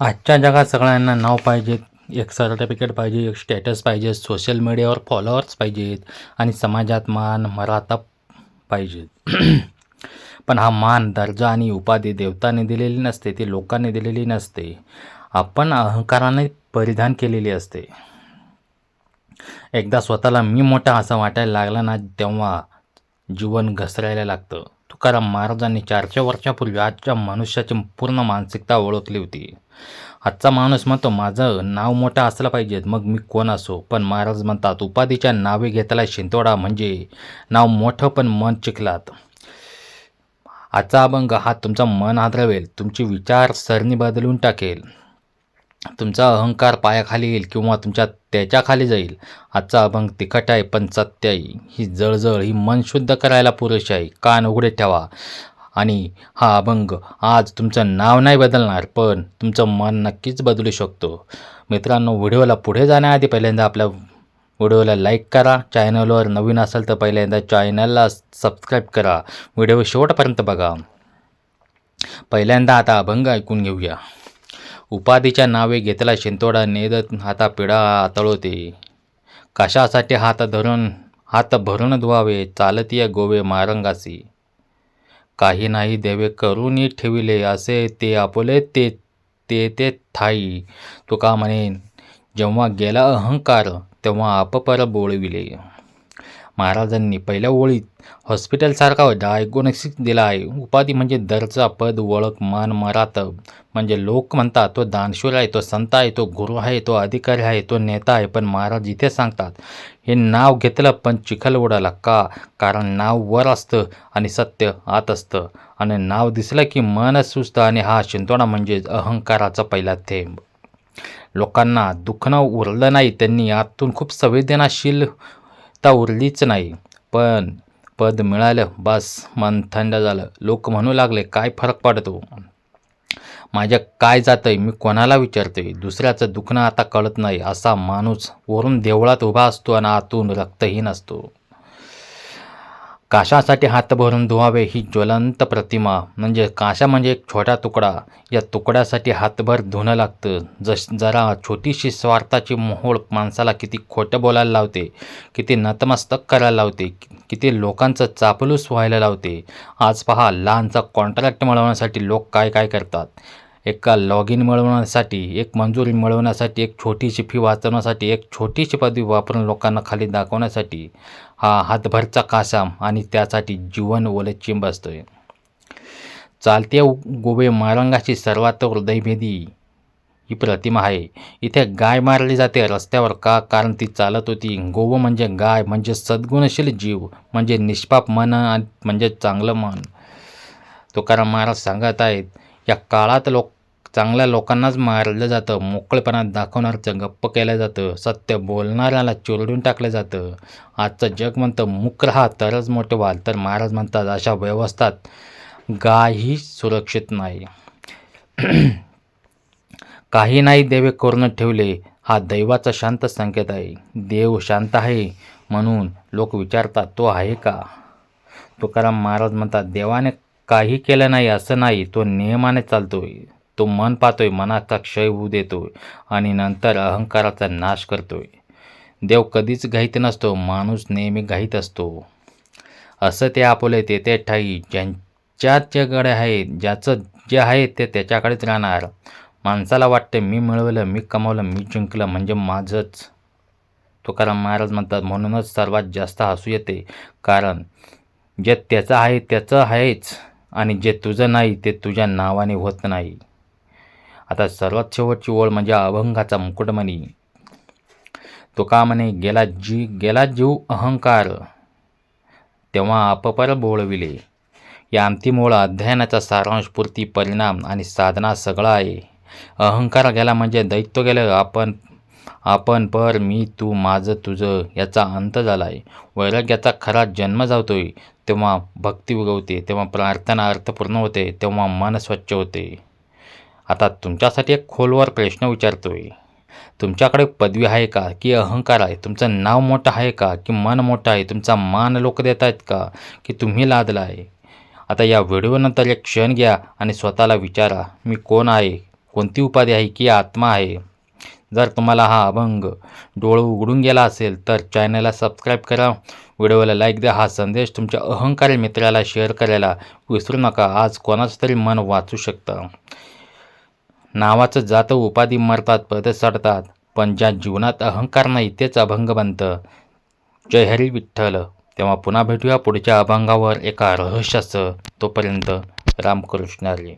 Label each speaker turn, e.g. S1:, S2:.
S1: आजच्या जगात सगळ्यांना नाव पाहिजेत. एक सर्टिफिकेट पाहिजे एक स्टेटस पाहिजे सोशल मीडियावर फॉलोअर्स पाहिजेत आणि समाजात मान मराता पाहिजेत. पण हा मान दर्जा आणि उपाधी देवताने दिलेली नसते ती लोकांनी दिलेली नसते. आपण अहंकाराने परिधान केलेली असते. एकदा स्वतःला मी मोठा असं वाटायला लागला ना तेव्हा जीवन घसरायला लागतं. तुकाराम महाराजांनी चारशे वर्षापूर्वी आजच्या मनुष्याची पूर्ण मानसिकता ओळखली होती. आजचा माणूस म्हणतो माझं नाव मोठं असलं पाहिजे मग मी कोण असो? पण महाराज म्हणतात उपाधीच्या नावे घेतला शिंतोडा म्हणजे नाव मोठं पण मन चिखलात. आजचा अभंग हा तुमचा मन आदरवेल तुमची विचारसरणी बदलून टाकेल. तुमचा अहंकार पायाखाली येईल किंवा तुमच्या त्याच्याखाली जाईल. आजचा अभंग तिखट आहे पण सत्य आहे. ही जळजळ ही मन शुद्ध करायला पुरेशी आहे. कान उघडे ठेवा. आणि हा अभंग आज तुमचं नाव नाही बदलणार पण तुमचं मन नक्कीच बदलू शकतो. मित्रांनो व्हिडिओला पुढे जाण्याआधी पहिल्यांदा आपल्या व्हिडिओला लाईक करा. चॅनलवर नवीन असेल तर पहिल्यांदा चॅनलला सबस्क्राईब करा. व्हिडिओ शेवटपर्यंत बघा. पहिल्यांदा आता अभंग ऐकून घेऊया. उपाधीच्या नावे घेतला शिंतोडा नेदत हाता पिढा आतळवते कशासाठी हात धरून हात भरून धुवावे चालतीय गोवे मारंगासी. काही नाही देवे करूनही ठेविले असे ते आपुले ते ते ते थाई. तुका म्हणेन जेव्हा गेला अहंकार तेव्हा आपपर बोळविले. महाराजांनी पहिल्या ओळीत हॉस्पिटलसारखा डायग्नोसिस दिला आहे. उपाधी म्हणजे दरचा पद ओळख मान मरात म्हणजे लोक म्हणतात तो दानशूर आहे तो संत आहे तो गुरु आहे तो अधिकारी आहे तो नेता आहे. पण महाराज इथे सांगतात हे नाव घेतलं पण चिखल उडाला का? कारण नाव वर असतं आणि सत्य आत असतं. आणि नाव दिसलं की मन सुचतं आणि हा शिंतोडा म्हणजे अहंकाराचा पहिला थेंब. लोकांना दुखणं उरलं नाही त्यांनी आतून खूप संवेदनाशीलता उरलीच नाही. पण पद मिळालं बस मन थंड झालं. लोक म्हणू लागले काय फरक पडतो? माझ्या काय जातंय मी कोणाला विचारतोय? दुसऱ्याचं दुखणं आता कळत नाही असा माणूस वरून देवळात उभा असतो आणि आतून रक्तहीन असतो. काशासाठी हात भरून धुवावे ही ज्वलंत प्रतिमा. म्हणजे काशा म्हणजे एक छोटा तुकडा. या तुकड्यासाठी हातभर धुणं लागतं. जश जरा छोटीशी स्वार्थाची मोहोळ माणसाला किती खोटं बोलायला लावते किती नतमस्तक करायला लावते किती लोकांचं चापलूस व्हायला लावते. आज पहा लहानचा कॉन्ट्रॅक्ट मिळवण्यासाठी लोक काय काय करतात? एका लॉग इन मिळवण्यासाठी एक मंजुरी मिळवण्यासाठी एक छोटीशी फी वाचवण्यासाठी एक छोटीशी पदवी वापरून लोकांना खाली दाखवण्यासाठी हा हातभरचा कासाम आणि त्यासाठी जीवन ओले चिंब असतोय. चालते गोबे मारंगाची सर्वात हृदयभेदी ही प्रतिमा आहे. इथे गाय मारली जाते रस्त्यावर का? कारण ती चालत होती. गोव म्हणजे गाय म्हणजे सद्गुणशील जीव म्हणजे निष्पाप मन आणि म्हणजे चांगलं मन. तुकाराम महाराज सांगत आहेत या काळात लोक चांगल्या लोकांनाच मारलं जातं मोकळेपणात दाखवणारचं गप्प केलं जातं सत्य बोलणाऱ्याला चोरडून टाकलं जातं. आजचं जग म्हणतं मुक राहा तरच मोठे व्हाल. तर महाराज म्हणतात अशा व्यवस्थात गायही सुरक्षित नाही. काही नाही देवे करून ठेवले. हा दैवाचा शांत संकेत आहे. देव शांत आहे म्हणून लोक विचारतात तो आहे का? तुकाराम महाराज म्हणतात देवाने काही केलं नाही असं नाही. तो नियमाने चालतोय. तो मन पाहतोय मनाचा क्षय होऊ देतोय आणि नंतर अहंकाराचा नाश करतोय. देव कधीच घाईत नसतो माणूस नेहमी घाईत असतो. असं ते आपले ते ते ठाई ज्यांच्यात जे गडे आहेत ज्याचं जे आहे ते त्याच्याकडेच राहणार. माणसाला वाटते मी मिळवलं मी कमवलं मी जिंकलं म्हणजे माझंच. तुकाराम महाराज म्हणतात म्हणूनच सर्वात जास्त हसू येते. कारण जे त्याचं आहे त्याचं आहेच. आणि जे तुझं नाही ते तुझ्या नावाने होत नाही. आता सर्वात शेवटची ओळ म्हणजे अभंगाचा मुकुटमणी. तो का म्हणे गेला जी गेला जीव अहंकार. तेव्हा अपपर बोळविले या अंतिम ओळ अध्ययनाचा सारांशपूर्ती परिणाम आणि साधना सगळा आहे. अहंकार गेला म्हणजे दैत्य गेलं आपण आपण पर मी तू माझं तुझं याचा अंत झाला आहे वैराग्याचा खरा जन्म जावतोय तेव्हा भक्ती उगवते तेव्हा प्रार्थना अर्थपूर्ण होते तेव्हा मन स्वच्छ होते. आता तुमच्यासाठी एक खोलवर प्रश्न विचारतोय. तुमच्याकडे पदवी आहे का? की अहंकार आहे? तुमचं नाव मोठं आहे का? की मन मोठं आहे? तुमचा मान लोक देत आहेत का? की तुम्ही लादला आहे? आता या व्हिडिओनंतर एक क्षण घ्या आणि स्वतःला विचारा मी कोण आहे? कोणती उपाधी आहे? की आत्मा आहे? जर तुम्हाला हा अभंग डोळं उघडून गेला असेल तर चॅनलला सबस्क्राईब करा. व्हिडिओला लाईक द्या. हा संदेश तुमच्या अहंकारी मित्राला शेअर करायला विसरू नका. आज कोणाचं तरी मन वाचू शकतं. नावाचं जातं उपाधी मरतात पद सडतात पण ज्या जीवनात अहंकार नाही तेच अभंग बनतं. जय हरी विठ्ठल. तेव्हा पुन्हा भेटूया पुढच्या अभंगावर एका रहस्याचं तोपर्यंत रामकृष्णारी